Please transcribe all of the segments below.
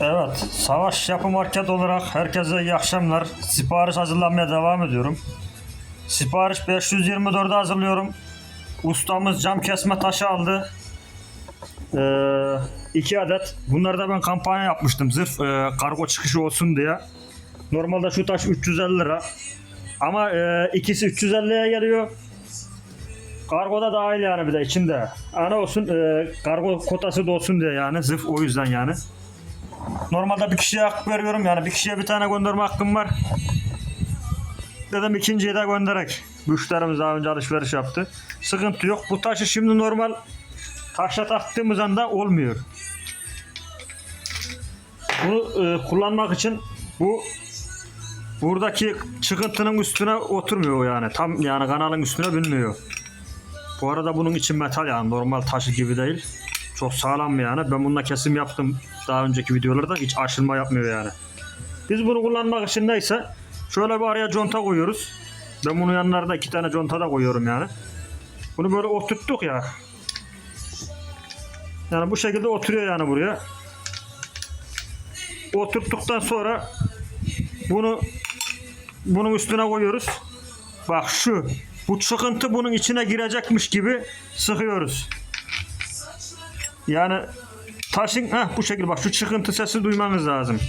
Evet, Savaş Yapı Market olarak herkese iyi akşamlar. Sipariş hazırlamaya devam ediyorum. Sipariş 524'ü hazırlıyorum. Ustamız cam kesme taşı aldı. Ee, iki adet. Bunları da ben kampanya yapmıştım. Sırf e, kargo çıkışı olsun diye. Normalde şu taş 350 lira. Ama e, ikisi 350'ye geliyor. Kargoda dahil yani bir de içinde. Ana olsun e, kargo kotası da olsun diye yani. Sırf o yüzden yani. Normalde bir kişiye hak veriyorum yani bir kişiye bir tane gönderme hakkım var. Dedim ikinciyi de gönderek. Müşterimiz daha önce alışveriş yaptı. Sıkıntı yok. Bu taşı şimdi normal taşla taktığımız anda olmuyor. Bunu e, kullanmak için bu buradaki çıkıntının üstüne oturmuyor yani. Tam yani kanalın üstüne binmiyor. Bu arada bunun için metal yani normal taşı gibi değil. Çok sağlam yani. Ben bununla kesim yaptım daha önceki videolarda. Hiç aşılma yapmıyor yani. Biz bunu kullanmak için neyse şöyle bir araya conta koyuyoruz. Ben bunun yanlarına iki tane conta da koyuyorum yani. Bunu böyle oturttuk ya. Yani bu şekilde oturuyor yani buraya. Oturttuktan sonra bunu bunun üstüne koyuyoruz. Bak şu bu çıkıntı bunun içine girecekmiş gibi sıkıyoruz. Yani taşın heh, bu şekilde bak şu çıkıntı sesi duymanız lazım.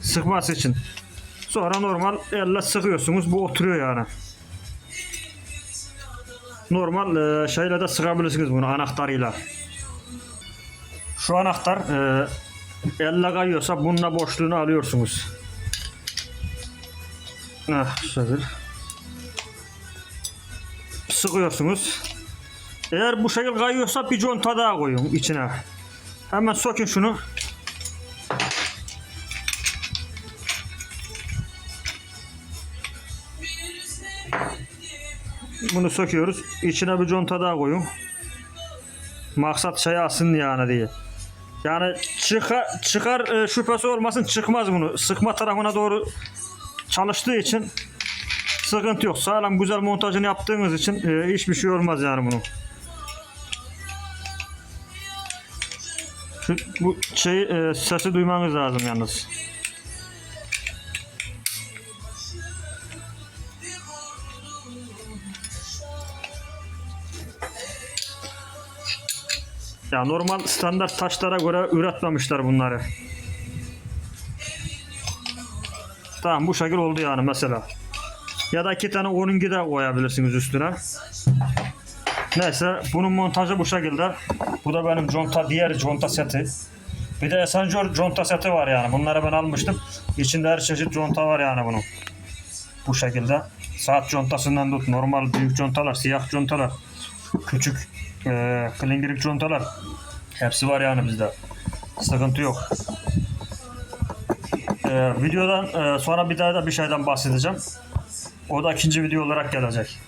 Sıkması için. Sonra normal elle sıkıyorsunuz. Bu oturuyor yani. Normal e, şeyle de sıkabilirsiniz bunu anahtarıyla. Şu anahtar e, elle kayıyorsa bununla boşluğunu alıyorsunuz. Heh, şöyle. Sıkıyorsunuz. Eğer bu şekil kayıyorsa bir conta daha koyun içine. Hemen sökün şunu. Bunu söküyoruz. İçine bir conta daha koyun. Maksat şey alsın yani diye. Yani çıkar, çıkar e, şüphesi olmasın çıkmaz bunu. Sıkma tarafına doğru çalıştığı için sıkıntı yok. Sağlam güzel montajını yaptığınız için e, hiçbir şey olmaz yani bunun. Bu şey e, sesi duymanız lazım yalnız. Ya normal standart taşlara göre üretmemişler bunları. Tamam bu şekil oldu yani mesela. Ya da iki tane 12 de koyabilirsiniz üstüne. Neyse bunun montajı bu şekilde. Bu da benim conta diğer conta seti. Bir de Essential conta seti var yani. Bunları ben almıştım. İçinde her çeşit conta var yani bunun. Bu şekilde. Saat contasından tut. Normal büyük contalar, siyah contalar. Küçük e, klingerik contalar. Hepsi var yani bizde. Sıkıntı yok. E, videodan e, sonra bir daha da bir şeyden bahsedeceğim. O da ikinci video olarak gelecek.